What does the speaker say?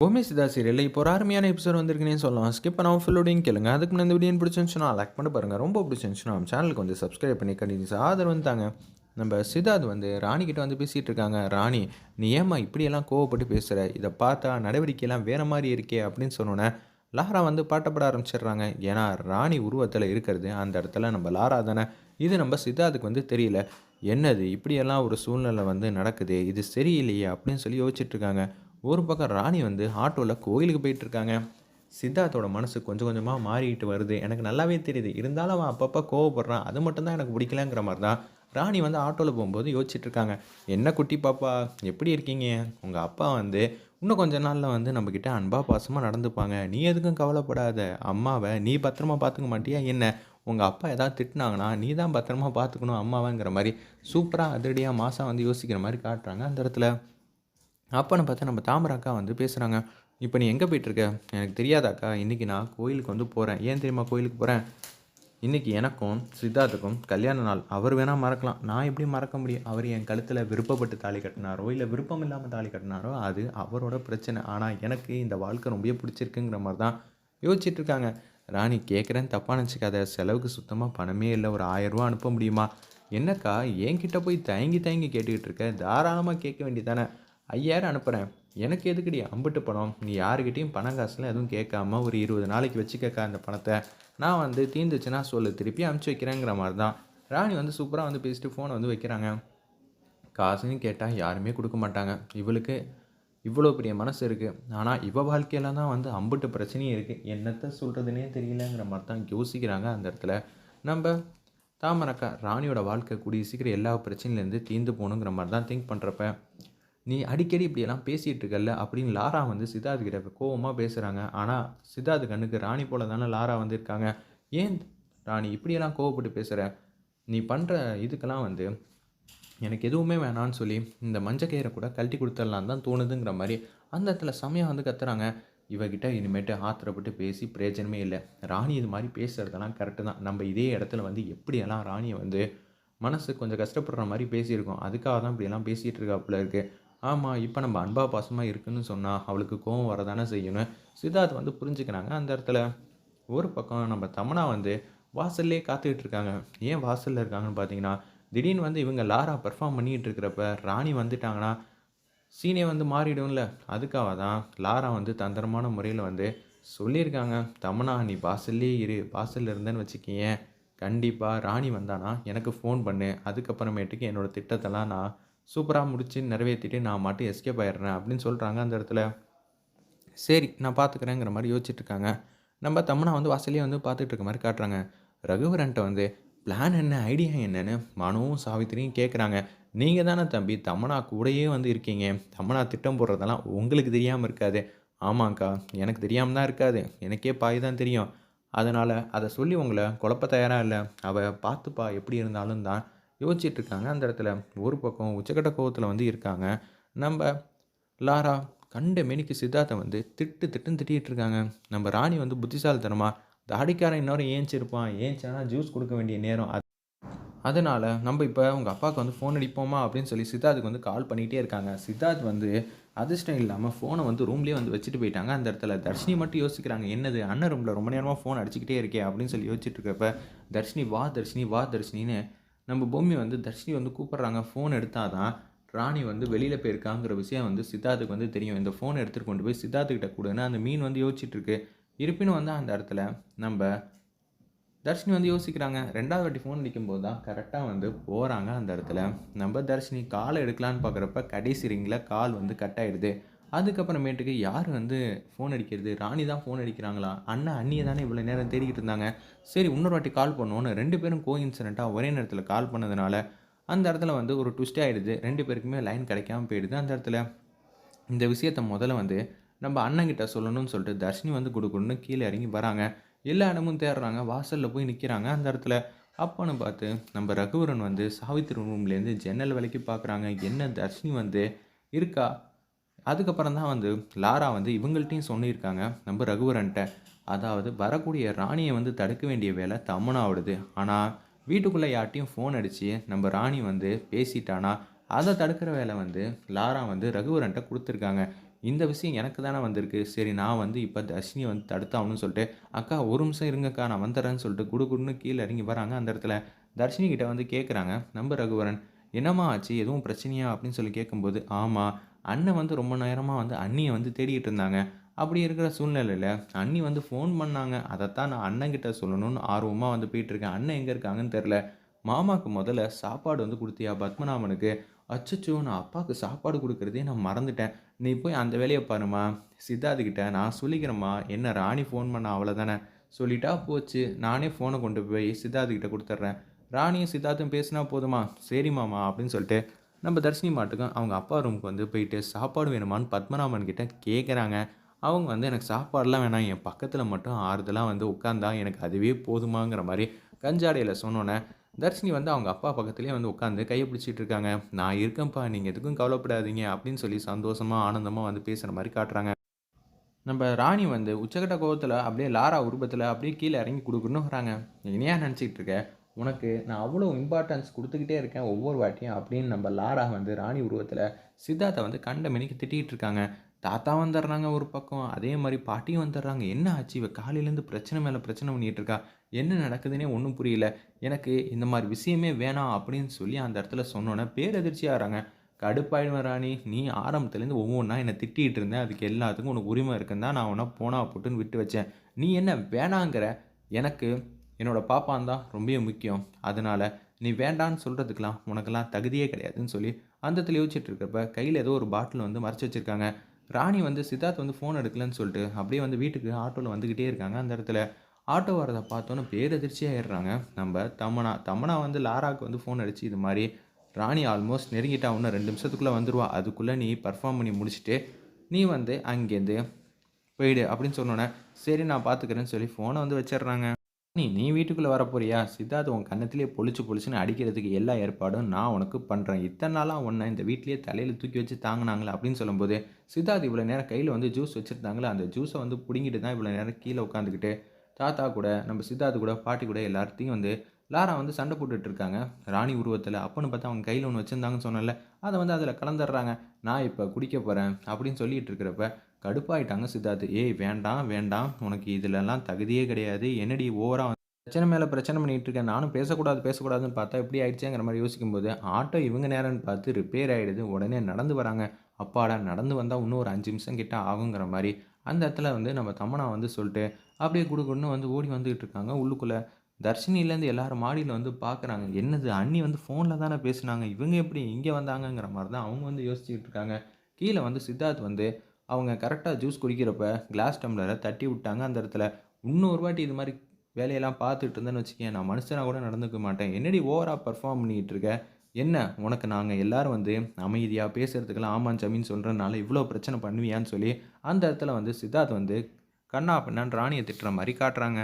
பூமி சிதா சீரியலில் இப்போ ஒரு அருமையான எபிசோட் வந்திருக்குன்னே சொல்லலாம். ஸ்கிப் பண்ணாமல் ஃபுல்லோடையும் கேளுங்க. அதுக்கு முன்னாடி இந்த வீடியோ பிடிச்சிருந்துச்சுன்னா லைக் பண்ணி பாருங்கள் ரொம்ப பிடிச்சிருந்துச்சுன்னா நம்ம சேனலுக்கு வந்து சப்ஸ்கிரைப் பண்ணி கண்டினியூஸ் ஆதரவு வந்துட்டாங்க நம்ம சித்தார்த் வந்து ராணி வந்து பேசிகிட்டு இருக்காங்க. ராணி நீ ஏம்மா இப்படியெல்லாம் கோவப்பட்டு பேசுகிற இதை பார்த்தா நடவடிக்கையெல்லாம் வேறு மாதிரி இருக்கே அப்படின்னு சொன்னோன்னே லாரா வந்து பாட்டப்பட ஆரம்பிச்சிடுறாங்க. ஏன்னா ராணி உருவத்தில் இருக்கிறது அந்த இடத்துல நம்ம லாரா தானே. இது நம்ம சித்தார்த்துக்கு வந்து தெரியல. என்னது? இப்படியெல்லாம் ஒரு சூழ்நிலை வந்து நடக்குது? இது சரியில்லையே? அப்படின்னு சொல்லி யோசிச்சுட்டு இருக்காங்க. ஒரு பக்கம் ராணி வந்து ஆட்டோவில் கோயிலுக்கு போயிட்டுருக்காங்க. சித்தார்த்தோட மனசு கொஞ்சம் கொஞ்சமாக மாறிக்கிட்டு வருது. எனக்கு நல்லாவே தெரியுது. இருந்தாலும் அவன் அப்பப்போ கோவப்படுறான். அது மட்டும்தான் எனக்கு பிடிக்கலங்கிற மாதிரி தான் ராணி வந்து ஆட்டோவில் போகும்போது யோசிச்சுட்ருக்காங்க என்ன குட்டி பாப்பா? எப்படி இருக்கீங்க? உங்கள் அப்பா வந்து இன்னும் கொஞ்ச நாளில் வந்து நம்மக்கிட்ட அன்பா பாசமாக நடந்துப்பாங்க. நீ எதுக்கும் கவலைப்படாத. அம்மாவை நீ பத்திரமா பார்த்துக்க மாட்டியா? என்ன? உங்கள் அப்பா எதாவது திட்டினாங்கன்னா நீ தான் பத்திரமா பார்த்துக்கணும் அம்மாவைங்கிற மாதிரி சூப்பராக அதிரடியாக மாதம் வந்து யோசிக்கிற மாதிரி காட்டுறாங்க அந்த இடத்துல. அப்போன்னு பார்த்தா நம்ம தாமராக்கா வந்து பேசுகிறாங்க இப்போ நீ எங்கே போயிட்டுருக்க? எனக்கு தெரியாதாக்கா இன்றைக்கி நான் கோயிலுக்கு வந்து போகிறேன் ஏன் தெரியுமா கோயிலுக்கு போகிறேன் இன்றைக்கி எனக்கும் சித்தார்த்துக்கும் கல்யாண நாள். அவர் வேணால் மறக்கலாம். நான் எப்படி மறக்க முடியும்? அவர் என் கழுத்தில் விருப்பப்பட்டு தாலி கட்டினாரோ இல்லை விருப்பம் இல்லாமல் தாலி கட்டினாரோ அது அவரோட பிரச்சனை. ஆனால் எனக்கு இந்த வாழ்க்கை ரொம்ப பிடிச்சிருக்குங்கிற மாதிரி தான் யோசிச்சிட்ருக்காங்க. ராணி கேட்குறேன் தப்பாக நினச்சிக்காத. செலவுக்கு சுத்தமாக பணமே இல்லை. ஒரு ஆயரூவா அனுப்ப முடியுமா? என்னக்கா என்கிட்ட போய் தயங்கி தயங்கி கேட்டுக்கிட்டு இருக்க? தாராளமாக கேட்க வேண்டியதானே ஐயாயிரம் அனுப்புகிறேன் எனக்கு எதுக்குடி அம்பிட்டு பணம்? நீ யாருக்கிட்டேயும் பணம் காசுலாம் எதுவும் கேட்காம ஒரு இருபது நாளைக்கு வச்சுக்கக்கா அந்த பணத்தை. நான் வந்து தீர்ந்துச்சுன்னா சொல்லு திருப்பி அமுச்சு வைக்கிறேங்கிற மாதிரி தான் ராணி வந்து சூப்பராக வந்து பேசிட்டு ஃபோனை வந்து வைக்கிறாங்க. காசுன்னு கேட்டால் யாருமே கொடுக்க மாட்டாங்க. இவளுக்கு இவ்வளோ பெரிய மனசு இருக்குது ஆனால் இவ வாழ்க்கையில தான் வந்து அம்பிட்டு பிரச்சனையும் இருக்குது என்னத்தை சொல்கிறதுனே தெரியலங்கிற மாதிரி தான் யோசிக்கிறாங்க அந்த இடத்துல. நம்ம தாமரக்கா ராணியோட வாழ்க்கை கூடிய சீக்கிரம் எல்லா பிரச்சனையிலேருந்து தீர்ந்து போகணுங்கிற மாதிரி தான் திங்க் பண்ணுறப்ப நீ அடிக்கடி இப்படியெல்லாம் பேசிகிட்டு இருக்கல்ல அப்படின்னு லாரா வந்து சித்தார்த் கிட்ட கோவமாக பேசுகிறாங்க ஆனால் சித்தார்த் கண்ணுக்கு ராணி போல தானே லாரா வந்து இருக்காங்க ஏன் ராணி இப்படியெல்லாம் கோவப்பட்டு பேசுகிற நீ பண்ணுற இதுக்கெல்லாம் வந்து எனக்கு எதுவுமே வேணான்னு சொல்லி இந்த மஞ்சக்கயிறை கூட கழட்டி கொடுத்துடலாம் தான் தோணுதுங்கிற மாதிரி அந்த இடத்துல சமயம் வந்து கத்துறாங்க. இவகிட்ட இனிமேட்டு ஆத்திரப்பட்டு பேசி பிரயோஜனமே இல்லை. ராணி இது மாதிரி பேசுகிறதெல்லாம் கரெக்டு தான். நம்ம இதே இடத்துல வந்து எப்படியெல்லாம் ராணியை வந்து மனசு கொஞ்சம் கஷ்டப்படுற மாதிரி பேசியிருக்கோம். அதுக்காக தான் இப்படியெல்லாம் பேசிகிட்டு இருக்காப்புல இருக்குது ஆமாம் இப்போ நம்ம அன்பா பாசமாக இருக்குன்னு சொன்னால் அவளுக்கு கோவம் வரதானே செய்யணும் சித்தார்த் வந்து புரிஞ்சுக்கிறாங்க. அந்த இடத்துல ஒரு பக்கம் நம்ம தமனா வந்து வாசல்லே காத்துக்கிட்டு இருக்காங்க. ஏன் வாசலில் இருக்காங்கன்னு பார்த்தீங்கன்னா திடீர்னு வந்து இவங்க லாரா பெர்ஃபார்ம் பண்ணிகிட்டு இருக்கிறப்ப ராணி வந்துட்டாங்கன்னா சீனே வந்து மாறிடும்ல. அதுக்காக தான் லாரா வந்து தந்திரமான முறையில் வந்து சொல்லியிருக்காங்க. தமனா நீ வாசல்லே இரு. வாசலில் இருந்தேன்னு வச்சுக்கியேன். கண்டிப்பாக ராணி வந்தானா எனக்கு ஃபோன் பண்ணு. அதுக்கப்புறமேட்டுக்கு என்னோடய திட்டத்தெல்லாம் நான் சூப்பராக முடிச்சு நிறைவேற்றிட்டு நான் மட்டும் எஸ்கேப் ஆயிடுறேன் அப்படின்னு சொல்கிறாங்க அந்த இடத்துல. சரி நான் பார்த்துக்கிறேங்கிற மாதிரி யோசிச்சுட்ருக்காங்க நம்ம தம்மனா வந்து வாசலே வந்து பார்த்துட்டு இருக்க மாதிரி காட்டுறாங்க. ரகுவரன்ட்ட வந்து பிளான் என்ன? ஐடியா என்னன்னு? மனுவும் சாவித்திரியும் கேட்குறாங்க நீங்கள் தானே தம்பி தமனா கூடயே வந்து இருக்கீங்க. தமனா திட்டம் போடுறதெல்லாம் உங்களுக்கு தெரியாமல் இருக்காது. ஆமாங்க்கா எனக்கு தெரியாமல் தான் இருக்காது. எனக்கே பாய் தான் தெரியும். அதனால் அதை சொல்லி உங்களை குழப்ப தயாராக இல்லை. அவள் பார்த்துப்பா எப்படி இருந்தாலும் தான். யோசிச்சுட்டு இருக்காங்க அந்த இடத்துல ஒரு பக்கம் உச்சக்கட்ட கோவத்தில் வந்து இருக்காங்க. நம்ம லாரா கண்ட மெனிக்கு சித்தார்த்தை வந்து திட்டு திட்டுன்னு திட்டிகிட்டு இருக்காங்க நம்ம ராணி வந்து புத்திசாலித்தனமாக தாடிக்காரன் இன்னொரு ஏஞ்சிருப்பான் ஏஞ்சானா ஜூஸ் கொடுக்க வேண்டிய நேரம் அது. அதனால் நம்ம இப்போ உங்கள் அப்பாவுக்கு வந்து ஃபோன் அடிப்போமா அப்படின்னு சொல்லி சித்தார்த்துக்கு வந்து கால் பண்ணிகிட்டே இருக்காங்க. சித்தார்த் வந்து அதிர்ஷ்டம் இல்லாமல் ஃபோனை வந்து ரூம்லேயே வந்து வச்சுட்டு போயிட்டாங்க. அந்த இடத்துல தர்ஷினி மட்டும் யோசிக்கிறாங்க. என்னது அண்ணன் ரூமில் ரொம்ப நேரமாக ஃபோன் அடிச்சுக்கிட்டே இருக்கே அப்படின்னு சொல்லி யோசிச்சுட்டு இருக்கப்ப தர்ஷினி வா தர்ஷினி வா தர்ஷினின்னு நம்ம பூமி வந்து தர்ஷினி வந்து கூப்பிட்றாங்க ஃபோன் எடுத்தால் தான் ராணி வந்து வெளியில் போயிருக்காங்கிற விஷயம் வந்து சித்தார்த்துக்கு வந்து தெரியும். இந்த ஃபோன் எடுத்துகிட்டு கொண்டு போய் சித்தார்த்துக்கிட்ட கொடுன்னு அந்த மீன் வந்து யோசிச்சுட்ருக்கு இருப்பினும் வந்து அந்த இடத்துல நம்ம தர்ஷினி வந்து யோசிக்கிறாங்க. ரெண்டாவது வாட்டி ஃபோன் அடிக்கும்போது தான் கரெக்டாக வந்து போகிறாங்க அந்த இடத்துல. நம்ம தர்ஷினி காலை எடுக்கலான்னு பார்க்குறப்ப கடைசி ரிங்கில் கால் வந்து கட் ஆகிடுது அதுக்கப்புறமேட்டுக்கு யார் வந்து ஃபோன் அடிக்கிறது? ராணி தான் ஃபோன் அடிக்கிறாங்களா? அண்ணா அண்ணியை தானே இவ்வளோ நேரம் தேடிக்கிட்டு இருந்தாங்க. சரி இன்னொரு வாட்டி கால் பண்ணோன்னு ரெண்டு பேரும் கோ இன்சிடெண்ட்டாக ஒரே நேரத்தில் கால் பண்ணதுனால அந்த இடத்துல வந்து ஒரு ட்விஸ்ட் ஆகிடுது ரெண்டு பேருக்குமே லைன் கிடைக்காம போயிடுது. அந்த இடத்துல இந்த விஷயத்த முதல்ல வந்து நம்ம அண்ணங்கிட்ட சொல்லணும்னு சொல்லிட்டு தர்ஷினி வந்து கொடுக்கணும்னு கீழே இறங்கி வராங்க. எல்லா இடமும் தேடுறாங்க. வாசலில் போய் நிற்கிறாங்க அந்த இடத்துல அப்போன்னு பார்த்து நம்ம ரகுவரன் வந்து சாவித்திரி ரூம்லேருந்து ஜன்னல் விலைக்கு பார்க்குறாங்க. என்ன தர்ஷினி வந்து இருக்கா? அதுக்கப்புறம் தான் வந்து லாரா வந்து இவங்கள்ட்டையும் சொல்லியிருக்காங்க நம்ம ரகுவரன்ட்ட. அதாவது வரக்கூடிய ராணியை வந்து தடுக்க வேண்டிய வேலை தமனாவிடுது ஆனால் வீட்டுக்குள்ளே யார்ட்டையும் ஃபோன் அடித்து நம்ம ராணி வந்து பேசிட்டானா அதை தடுக்கிற வேலை வந்து லாரா வந்து ரகுவரன்ட்ட கொடுத்துருக்காங்க. இந்த விஷயம் எனக்கு தானே வந்திருக்கு. சரி நான் வந்து இப்போ தர்ஷினி வந்து தடுத்தாகணும்னு சொல்லிட்டு அக்கா ஒரு நிமிஷம் இருங்கக்கா நான் வந்துடுறேன்னு சொல்லிட்டு குடு குடுன்னு கீழே இறங்கி வராங்க அந்த இடத்துல. தர்ஷினி கிட்ட வந்து கேட்குறாங்க நம்ம ரகுவரன் என்னம்மா ஆச்சு? எதுவும் பிரச்சனையா? அப்படின்னு சொல்லி கேட்கும்போது ஆமாம் அண்ணன் வந்து ரொம்ப நேரமாக வந்து அண்ணியை வந்து தேடிக்கிட்டு இருந்தாங்க. அப்படி இருக்கிற சூழ்நிலையில் அண்ணி வந்து ஃபோன் பண்ணாங்க. அதைத்தான் நான் அண்ணங்கிட்ட சொல்லணும்னு ஆர்வமாக வந்து போயிட்டுருக்கேன். அண்ணன் எங்கே இருக்காங்கன்னு தெரில மாமாவுக்கு முதல்ல சாப்பாடு வந்து கொடுத்தியா பத்மநாபனுக்கு? அச்சச்சோ நான் அப்பாவுக்கு சாப்பாடு கொடுக்குறதே நான் மறந்துட்டேன். நீ போய் அந்த வேலையை பாருமா சித்தார்த்துக்கிட்ட நான் சொல்லிக்கிறேம்மா. என்ன ராணி ஃபோன் பண்ண அவ்வளோதானே சொல்லிட்டா போச்சு. நானே ஃபோனை கொண்டு போய் சித்தார்த்துக்கிட்ட கொடுத்துட்றேன். ராணியும் சித்தார்த்தும் பேசினா போதுமா? சரி மாமா அப்படின்னு சொல்லிட்டு நம்ம தர்ஷினி மாட்டுக்கும் அவங்க அப்பா ரூமுக்கு வந்து போயிட்டு சாப்பாடு வேணுமான்னு பத்மநாபன் கிட்ட கேட்குறாங்க அவங்க வந்து எனக்கு சாப்பாடெலாம் வேணாம். என் பக்கத்தில் மட்டும் ஆறுதலாக வந்து உட்காந்தா எனக்கு அதுவே போதுமாங்கிற மாதிரி கஞ்சாடையில் சொன்னோன்னே தர்ஷினி வந்து அவங்க அப்பா பக்கத்துலேயே வந்து உட்காந்து கையை பிடிச்சிட்டு இருக்காங்க. நான் இருக்கேன்ப்பா. நீங்கள் எதுக்கும் கவலைப்படாதீங்க அப்படின்னு சொல்லி சந்தோஷமாக ஆனந்தமாக வந்து பேசுகிற மாதிரி காட்டுறாங்க. நம்ம ராணி வந்து உச்சக்கட்ட கோபத்தில் அப்படியே லாரா உருவத்தில் அப்படியே கீழே இறங்கி கொடுக்கணும்னு வராங்க. ஏன் நினச்சிக்கிட்டு இருக்க? உனக்கு நான் அவ்வளோ இம்பார்ட்டன்ஸ் கொடுத்துக்கிட்டே இருக்கேன் ஒவ்வொரு வாட்டியும் அப்படின்னு நம்ம லாரா வந்து ராணி உருவத்தில் சித்தார்த்தை வந்து கண்ட மணிக்கு திட்டிகிட்டு இருக்காங்க. தாத்தா வந்துடுறாங்க ஒரு பக்கம் அதே மாதிரி பாட்டியும் வந்துடுறாங்க. என்ன ஆச்சு? இவ காலையிலேருந்து பிரச்சனை மேலே பிரச்சனை பண்ணிகிட்டு இருக்கா? என்ன நடக்குதுன்னே ஒன்றும் புரியல. எனக்கு இந்த மாதிரி விஷயமே வேணாம் அப்படின்னு சொல்லி அந்த இடத்துல சொன்னோன்னே பேரதிர்ச்சியாகிறாங்க கடுப்பாயிடுவேன் ராணி. நீ ஆரம்பத்துலேருந்து ஒவ்வொன்றா என்னை திட்டிகிட்டு இருந்தேன் அதுக்கு எல்லாத்துக்கும் உனக்கு உரிமை இருக்குன்னு தான் நான் உன்னை போனா போட்டுன்னு விட்டு வச்சேன். நீ என்ன வேணாங்கிற? எனக்கு என்னோடய பாப்பான் தான் ரொம்ப முக்கியம். அதனால் நீ வேண்டான்னு சொல்கிறதுக்கெலாம் உனக்கெல்லாம் தகுதியே கிடையாதுன்னு சொல்லி அந்த இடத்துல யோசிச்சுட்டு இருக்கிறப்ப கையில் ஏதோ ஒரு பாட்டில் வந்து மறைச்சி வச்சுருக்காங்க. ராணி வந்து சித்தார்த் வந்து ஃபோன் எடுக்கலன்னு சொல்லிட்டு அப்படியே வந்து வீட்டுக்கு ஆட்டோவில் வந்துக்கிட்டே இருக்காங்க அந்த இடத்துல. ஆட்டோ வரதை பார்த்தோன்னே பேரதிர்ச்சியாகிடுறாங்க நம்ம தமனா தமனா வந்து லாராவுக்கு வந்து ஃபோன் அடித்து இது மாதிரி ராணி ஆல்மோஸ்ட் நெருங்கிட்டா இன்னும் ரெண்டு நிமிஷத்துக்குள்ளே வந்துடுவா அதுக்குள்ளே நீ பர்ஃபார்ம் பண்ணி முடிச்சுட்டு நீ வந்து அங்கேருந்து போயிடு அப்படின்னு சொன்னோன்னே சரி நான் பார்த்துக்கிறேன்னு சொல்லி ஃபோனை வந்து வச்சிடுறாங்க. நீ நீ வீட்டுக்குள்ளே வரப்போறியா? சித்தார்த் உன் கன்னத்திலே பொழிச்சு பொழிச்சுன்னு அடிக்கிறதுக்கு எல்லா ஏற்பாடும் நான் உனக்கு பண்ணுறேன் இத்தனை நாளாக உன்னை இந்த வீட்லேயே தலையில் தூக்கி வச்சு தாங்கினாங்களே அப்படின்னு சொல்லும்போது சித்தார்த் இவ்வளோ நேரம் கையில் வந்து ஜூஸ் வச்சுருந்தாங்களே அந்த ஜூஸை வந்து பிடுங்கிட்டு தான் இவ்வளோ நேரம் கீழே உட்காந்துக்கிட்டு தாத்தா கூட நம்ம சித்தார்த்து கூட பாட்டி கூட எல்லாத்தையும் வந்து லாரா வந்து சண்டை போட்டுட்டு இருக்காங்க. ராணி உருவத்தில் அப்போன்னு பார்த்தா அவங்க கையில் ஒன்று வச்சுருந்தாங்கன்னு சொன்னல அதை வந்து அதில் கலந்துடுறாங்க. நான் இப்போ குடிக்க போகிறேன் அப்படின்னு சொல்லிட்டு இருக்கிறப்ப கடுப்பாயிட்டாங்க சித்தார்த்து ஏய் வேண்டாம் வேண்டாம். உனக்கு இதிலெல்லாம் தகுதியே கிடையாது. என்னடி ஓவராக பிரச்சனை மேலே பிரச்சனை பண்ணிகிட்டு இருக்கேன் நானும் பேசக்கூடாது பேசக்கூடாதுன்னு பார்த்தா எப்படி ஆயிடுச்சேங்கிற மாதிரி யோசிக்கும்போது ஆட்டோ இவங்க நேரம்னு பார்த்து ரிப்பேர் ஆகிடுது உடனே நடந்து வராங்க. அப்பாடா நடந்து வந்தால் இன்னும் ஒரு அஞ்சு நிமிஷம் கிட்ட ஆகுங்கிற மாதிரி. அந்த இடத்துல வந்து நம்ம தமனா வந்து சொல்லிட்டு அப்படியே கொடுக்குன்னு வந்து ஓடி வந்துகிட்டு இருக்காங்க உள்ளுக்குள்ளே. தர்ஷினிலேருந்து எல்லாரும் மாடியில் வந்து பார்க்குறாங்க என்னது அண்ணி வந்து ஃபோனில் தானே பேசுனாங்க? இவங்க எப்படி இங்கே வந்தாங்கங்கிற மாதிரி தான் அவங்க வந்து யோசிச்சுக்கிட்டு இருக்காங்க. கீழே வந்து சித்தார்த் வந்து அவங்க கரெக்டாக ஜூஸ் குடிக்கிறப்ப கிளாஸ் டம்ளரை தட்டி விட்டாங்க அந்த இடத்துல. இன்னொரு வாட்டி இது மாதிரி வேலையெல்லாம் பார்த்துட்டு இருந்தேன்னு வச்சுக்கேன் நான் மனுஷனாக கூட நடந்துக்க மாட்டேன். என்னடி ஓவராக பர்ஃபார்ம் பண்ணிகிட்டு இருக்க? என்ன? உனக்கு நாங்கள் எல்லோரும் வந்து அமைதியாக பேசுகிறதுக்கெல்லாம் ஆமாம் ஜமீன் சொல்கிறனால இவ்வளோ பிரச்சனை பண்ணுவியான்னு சொல்லி அந்த இடத்துல வந்து சித்தார்த் வந்து கண்ணா பின்னான்னு ராணியை திட்டுற மாதிரி காட்டுறாங்க.